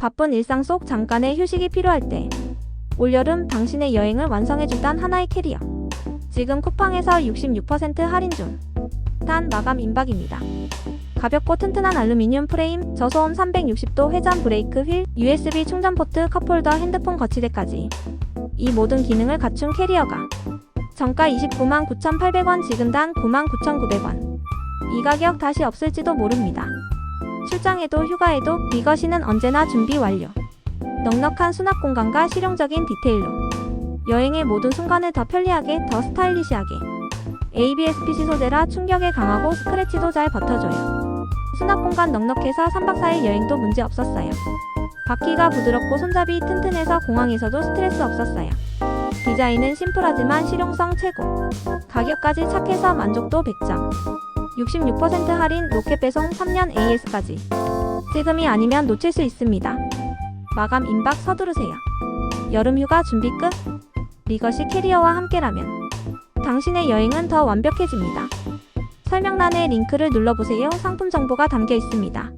바쁜 일상 속 잠깐의 휴식이 필요할 때 올여름 당신의 여행을 완성해준단 하나의 캐리어. 지금 쿠팡에서 66% 할인 중. 단 마감 임박입니다. 가볍고 튼튼한 알루미늄 프레임, 저소음 360도 회전 브레이크 휠, USB 충전 포트, 컵홀더, 핸드폰 거치대까지 이 모든 기능을 갖춘 캐리어가 정가 29만 9,800원, 지금 단 9만 9,900원. 이 가격 다시 없을지도 모릅니다. 출장에도 휴가에도 이것이는 언제나 준비 완료. 넉넉한 수납 공간과 실용적인 디테일로 여행의 모든 순간을 더 편리하게, 더 스타일리시하게. ABS-PC 소재라 충격에 강하고 스크래치도 잘 버텨줘요. 수납 공간 넉넉해서 3박 4일 여행도 문제 없었어요. 바퀴가 부드럽고 손잡이 튼튼해서 공항에서도 스트레스 없었어요. 디자인은 심플하지만 실용성 최고. 가격까지 착해서 만족도 100점. 66% 할인 로켓 배송 3년 AS까지. 지금이 아니면 놓칠 수 있습니다. 마감 임박 서두르세요. 여름 휴가 준비 끝. 리거시 캐리어와 함께라면 당신의 여행은 더 완벽해집니다. 설명란의 링크를 눌러보세요. 상품 정보가 담겨 있습니다.